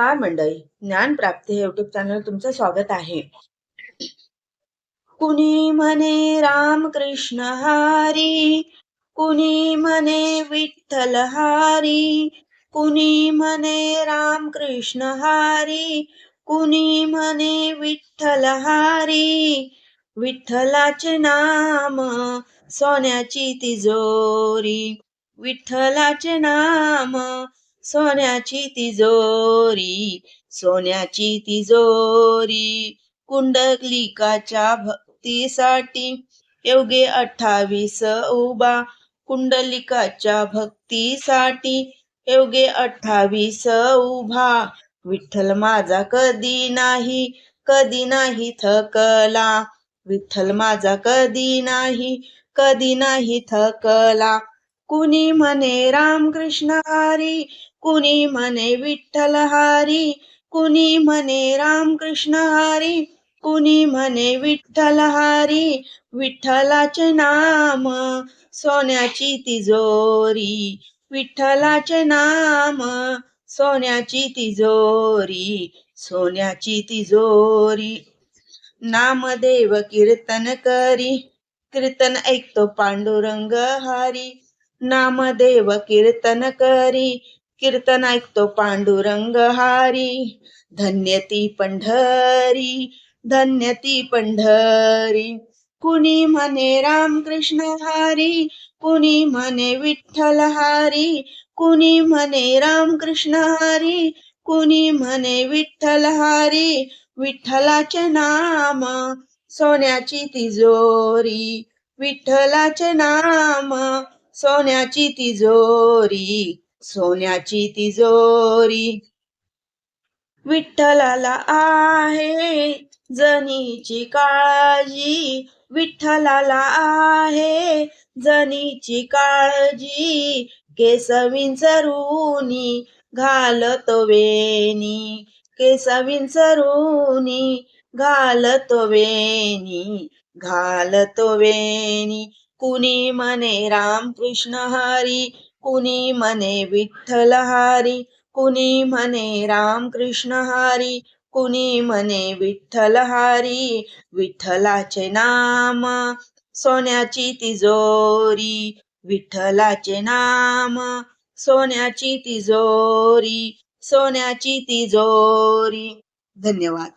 नमस्कार मंडळी. ज्ञान प्राप्ती हे युट्यूब चॅनल तुमचं स्वागत आहे. कुणी म्हणे राम कृष्ण हारी कुणी म्हणे विठ्ठल हारी कुणी म्हणे राम कृष्ण हारी कुणी म्हणे विठ्ठल हारी. विठ्ठलाचे नाम सोन्याची तिजोरी विठ्ठलाचे नाम सोन्याची तिजोरी सोन्याची तिजोरी कुंडलिकाच्या भक्तीसाठी योगे अठ्ठावीस उभा कुंडलिकाच्या भक्तीसाठी योगे अठ्ठावीस उभा. विठ्ठल माझा कधी नाही कधी नाही थकला. विठ्ठल माझा कधी नाही कधी नाही थकला. कुणी म्हणे रामकृष्ण हरी कुणी म्हणे विठ्ठल हरी कुणी म्हणे रामकृष्ण हरी कुणी म्हणे विठ्ठल हरी विठ्ठलाचे नाम सोन्याची तिजोरी विठ्ठलाचे नाम सोन्याची तिजोरी सोन्याची तिजोरी. नामदेव कीर्तन करी कीर्तन ऐकतो पांडुरंग हरी नामदेव कीर्तन करी कीर्तन ऐकतो पांडुरंग हारी. धन्यती पंढरी धन्यती पंढरी. कुणी म्हणे रामकृष्ण हारी कुणी म्हणे विठ्ठल हारी. कुणी म्हणे रामकृष्ण हारी कुणी म्हणे विठ्ठल हारी. विठ्ठलाचे नाम सोन्याची तिजोरी विठ्ठलाचे नाम सोन्याची तिजोरी सोन्याची तिजोरी. विठ्ठलाला आहे जनीची काळजी विठ्ठलाला आहे जनीची काळजी. केसविंचरुनी घालतो वेणी केसविंचरुनी घालतो वेणी घालतो वेणी. कुणी म्हणे रामकृष्ण हरी कुणी म्हणे विठ्ठल हरी कुणी म्हणे रामकृष्ण हरी कुणी म्हणे विठ्ठल हरी विठ्ठलाचे नाम सोन्याची तिजोरी विठ्ठलाचे नाम सोन्याची तिजोरी सोन्याची तिजोरी. धन्यवाद.